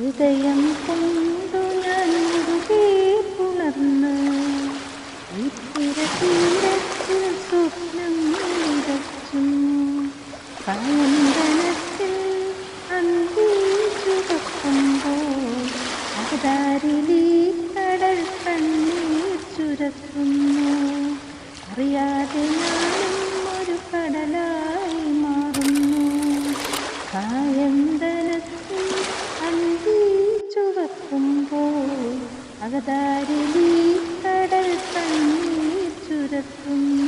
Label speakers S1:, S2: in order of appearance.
S1: ഹൃദയം കൊണ്ടു ഞാൻ ഈ തിരതീരത്തിൽ സ്വപ്നം അകതാരിലീ കടൽ കണ്ണീർ ചുരത്തുന്നു. അറിയാതെ ഞാനും കടൽ തണ്ണീർ ഞാനും